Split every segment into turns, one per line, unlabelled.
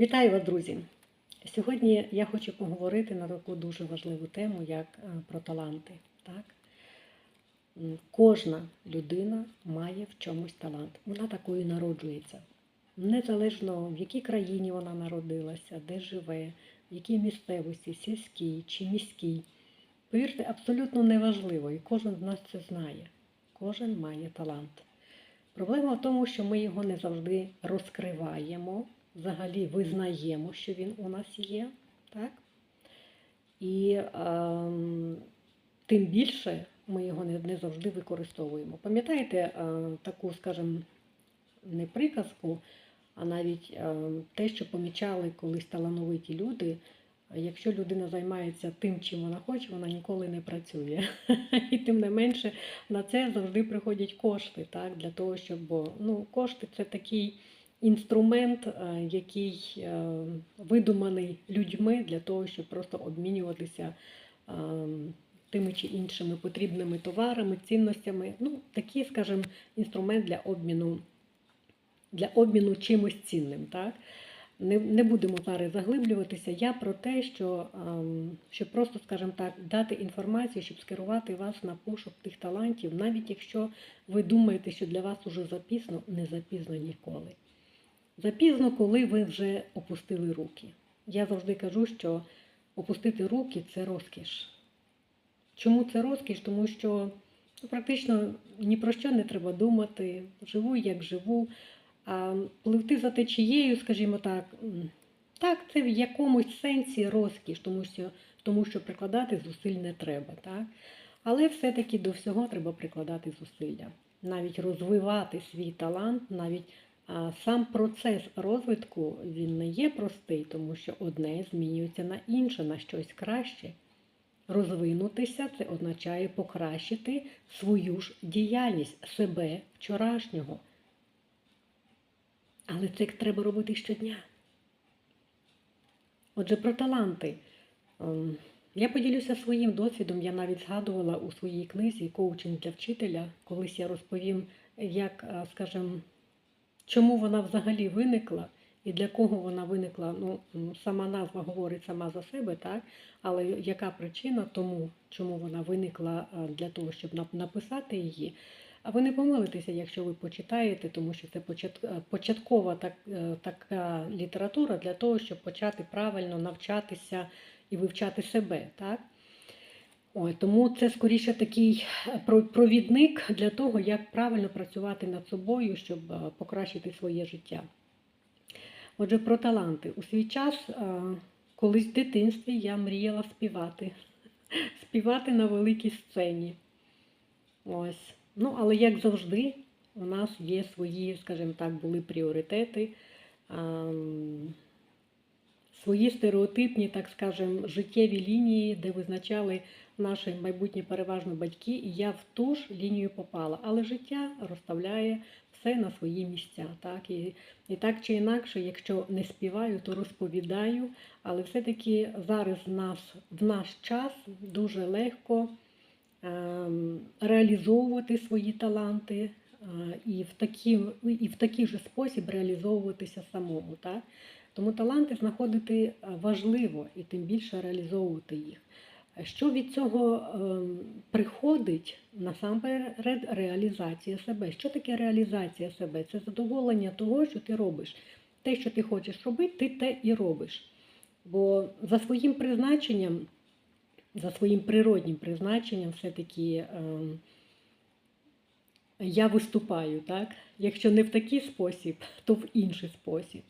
Вітаю вас, друзі! Сьогодні я хочу поговорити на таку дуже важливу тему, як е, про таланти. Так? Кожна людина має в чомусь талант. Вона такою народжується. Незалежно в якій країні вона народилася, де живе, в якій місцевості, сільській чи міській. Повірте, абсолютно неважливо, і кожен з нас це знає. Кожен має талант. Проблема в тому, що ми його не завжди розкриваємо, взагалі визнаємо, що він у нас є, так? І ем, тим більше ми його не, не завжди використовуємо. Пам'ятаєте е, таку, скажімо, не приказку, а навіть е, те, що помічали колись талановиті люди. Якщо людина займається тим, чим вона хоче, вона ніколи не працює. І тим не менше на це завжди приходять кошти, так, для того, щоб ну, кошти це такий інструмент, е, який е, видуманий людьми для того, щоб просто обмінюватися е, тими чи іншими потрібними товарами, цінностями. Ну, такий, скажімо, інструмент для обміну, для обміну чимось цінним. Так? Не, не будемо зараз заглиблюватися. Я про те, що щоб просто, скажімо так, дати інформацію, щоб скерувати вас на пошук тих талантів, навіть якщо ви думаєте, що для вас уже запізно, не запізно ніколи. Запізно, коли ви вже опустили руки. Я завжди кажу, що опустити руки це розкіш. Чому це розкіш? Тому що ну, практично ні про що не треба думати. Живу, як живу. А пливти за течією, скажімо так, так, це в якомусь сенсі розкіш, тому що, тому що прикладати зусиль не треба. Так? Але все-таки до всього треба прикладати зусилля. Навіть розвивати свій талант, навіть сам процес розвитку він не є простий, тому що одне змінюється на інше, на щось краще. Розвинутися це означає покращити свою ж діяльність себе вчорашнього. Але це треба робити щодня. Отже, про таланти. Ем, Я поділюся своїм досвідом. Я навіть згадувала у своїй книзі Коучинг для вчителя. Колись я розповім, як, е, скажімо, чому вона взагалі виникла і для кого вона виникла. Ну, сама назва говорить сама за себе, так? Але яка причина тому, чому вона виникла е, для того, щоб написати її. А ви не помилитеся, якщо ви почитаєте, тому що це е, початкова так, е, така література для того, щоб почати правильно навчатися і вивчати себе. Так? Ой, тому це скоріше такий е, провідник для того, як правильно працювати над собою, щоб е, покращити своє життя. Отже, про таланти. У свій час, е, колись в дитинстві, я мріяла співати. Співати на великій сцені. Ось. Ну, але як завжди, у нас є свої, скажімо так, були пріоритети, свої стереотипні, так скажемо, життєві лінії, де визначали наші майбутні переважно батьки, і я в ту ж лінію попала. Але життя розставляє все на свої місця. Так? І, і так чи інакше, якщо не співаю, то розповідаю. Але все-таки зараз в нас, в наш час дуже легко ем, реалізовувати свої таланти е, і в такий, і в такий же спосіб реалізовуватися самому. Так? Тому таланти знаходити важливо і тим більше реалізовувати їх. Що від цього ем, приходить насамперед реалізація себе? Що таке реалізація себе? Це задоволення того, що ти робиш. Те, що ти хочеш робити, ти те і робиш. Бо за своїм призначенням, за своїм природнім призначенням, все-таки ем, я виступаю, так? Якщо не в такий спосіб, то в інший спосіб.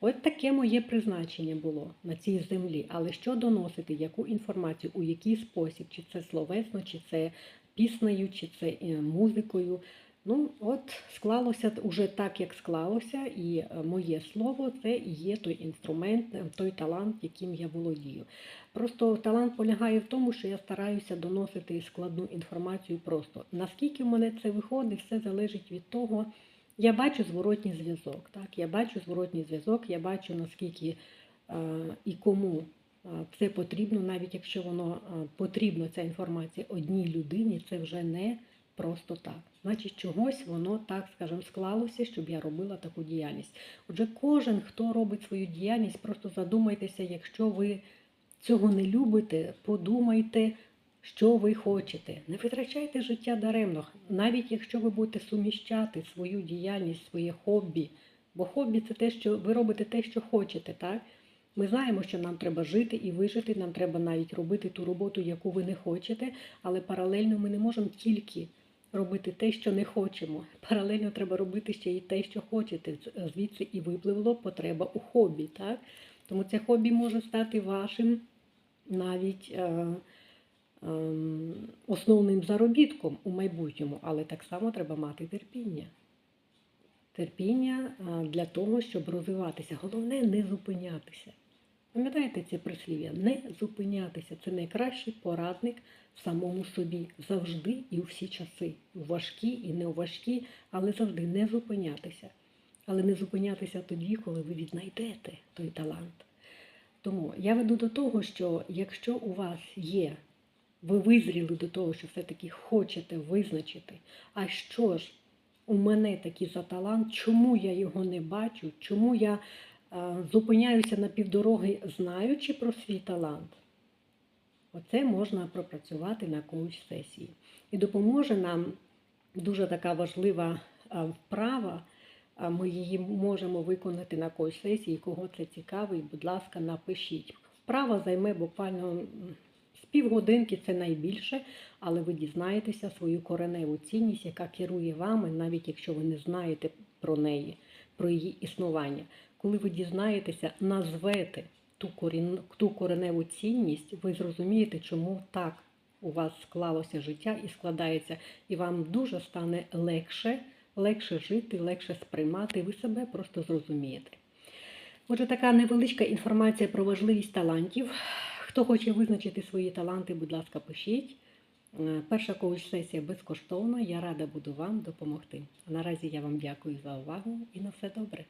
От таке моє призначення було на цій землі. Але що доносити, яку інформацію, у який спосіб, чи це словесно, чи це піснею, чи це е, музикою. Ну, от склалося уже так, як склалося, і е, моє слово це і є той інструмент, е, той талант, яким я володію. Просто талант полягає в тому, що я стараюся доносити складну інформацію просто. Наскільки в мене це виходить, все залежить від того. Я бачу зворотній зв'язок. Так? Я бачу зворотній зв'язок, я бачу, наскільки е, і кому е, це потрібно, навіть якщо воно е, потрібно, ця інформація одній людині, це вже не просто так. Значить, чогось воно так, скажімо, склалося, щоб я робила таку діяльність. Отже, кожен, хто робить свою діяльність, просто задумайтеся, якщо ви цього не любите, подумайте, що ви хочете. Не витрачайте життя даремно, навіть якщо ви будете суміщати свою діяльність, своє хобі. Бо хобі це те, що ви робите те, що хочете, так? Ми знаємо, що нам треба жити і вижити, нам треба навіть робити ту роботу, яку ви не хочете, але паралельно ми не можемо тільки робити те, що не хочемо. Паралельно треба робити ще й те, що хочете. Звідси і випливло потреба у хобі. Так? Тому це хобі може стати вашим навіть е, основним заробітком у майбутньому, але так само треба мати терпіння. Терпіння е, для того, щоб розвиватися. Головне не зупинятися. Пам'ятаєте це прислів'я? Не зупинятися. Це найкращий порадник самому собі. Завжди і у всі часи. Важкі і не у важкі, але завжди не зупинятися. Але не зупинятися тоді, коли ви віднайдете той талант. Тому я веду до того, що якщо у вас є, ви визріли до того, що все-таки хочете визначити, а що ж у мене такий за талант, чому я його не бачу, чому я а, зупиняюся на півдороги, знаючи про свій талант. Оце можна пропрацювати на коуч-сесії. І допоможе нам дуже така важлива а, вправа. Ми її можемо виконати на коуч-сесії. Кого це цікавить, будь ласка, напишіть. Вправа займе буквально з півгодинки, це найбільше, але ви дізнаєтеся свою кореневу цінність, яка керує вами, навіть якщо ви не знаєте про неї, про її існування. Коли ви дізнаєтеся, назвете ту, корін, ту кореневу цінність, ви зрозумієте, чому так у вас склалося життя і складається, і вам дуже стане легше, легше жити, легше сприймати, ви себе просто зрозумієте. Отже, така невеличка інформація про важливість талантів. Хто хоче визначити свої таланти, будь ласка, пишіть. Е, Перша коуч-сесія безкоштовна. Я рада буду вам допомогти. Наразі я вам дякую за увагу і на все добре.